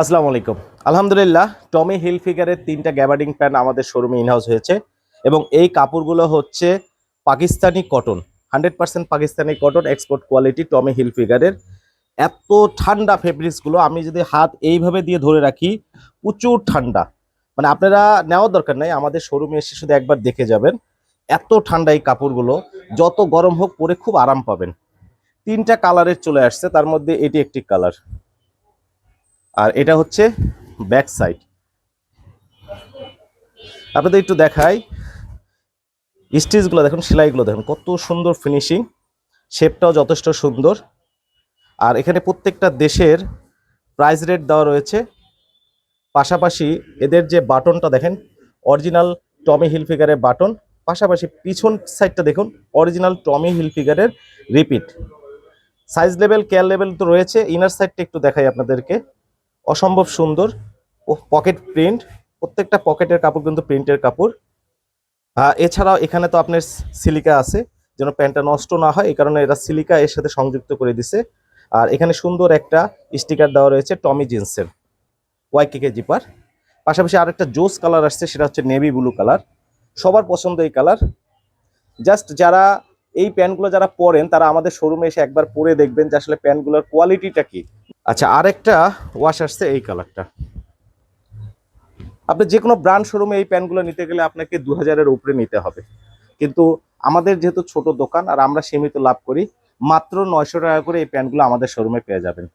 আসসালামু আলাইকুম। আলহামদুলিল্লাহ টমি হিল ফিগারের তিনটা গ্যাবার্ডিং প্যান্ট আমাদের শোরুমে ইনহাউস হয়েছে এবং এই কাপড়গুলো হচ্ছে Pakistani cotton hundred percent Pakistani cotton export quality Tommy hill ফিগারের এত ঠান্ডা ফেব্রিক্সগুলো আমি যদি হাত এইভাবে দিয়ে ধরে রাখি, প্রচুর ঠান্ডা। মানে আপনারা নেওয়ার দরকার নাই, আমাদের শোরুমে এসে শুধু একবার দেখে যাবেন। এত ঠান্ডা এই কাপড়গুলো, যত গরম হোক পরে খুব আরাম পাবেন। তিনটা কালারের চলে আসছে, তার মধ্যে এটি একটি কালার আর এটা হচ্ছে ব্যাক সাইড আপনাদের একটু দেখাই। স্টিচগুলো দেখুন, সেলাইগুলো দেখুন, কত সুন্দর ফিনিশিং শেপটাও যথেষ্ট সুন্দর। আর এখানে প্রত্যেকটা দেশের প্রাইস রেট দেওয়া রয়েছে। পাশাপাশি এদের যে বাটনটা দেখেন অরিজিনাল টমি হিল ফিগারের বাটন। পাশাপাশি পিছন সাইডটা দেখুন অরিজিনাল টমি হিল ফিগারের repeat size level care level তো রয়েছে। ইনার সাইডটা একটু দেখাই আপনাদেরকে। অসম্ভব সুন্দর ও পকেট প্রিন্ট প্রত্যেকটা পকেটের কাপড় কিন্তু প্রিন্টের কাপড়। এছাড়াও এখানে তো আপনার সিলিকা আছে, যেন প্যান্টটা নষ্ট না হয়, এই কারণে এরা সিলিকা এর সাথে সংযুক্ত করে দিছে। আর এখানে সুন্দর একটা স্টিকার দেওয়া রয়েছে টমি জিন্সের ওয়াই কে জিপার পাশাপাশি আরেকটা জোস কালার আসছে, সেটা হচ্ছে নেভি ব্লু কালার। সবার পছন্দ এই কালার। জাস্ট যারা এই প্যান্টগুলো যারা পরেন, তারা আমাদের শোরুমে এসে একবার পরে দেখবেন যে আসলে প্যান্টগুলোর কোয়ালিটিটা কি। আচ্ছা আরেকটা ওয়াশ আসছে এই কালারটা আপনি যে কোনো ব্র্যান্ড শোরুমে এই প্যান্টগুলো নিতে গেলে আপনাকে দু হাজারের উপরে নিতে হবে। কিন্তু আমাদের যেহেতু ছোট দোকান আর আমরা সীমিত লাভ করি, মাত্র নয়শো টাকা করে এই প্যান্টগুলো আমাদের শোরুমে পেয়ে যাবেন।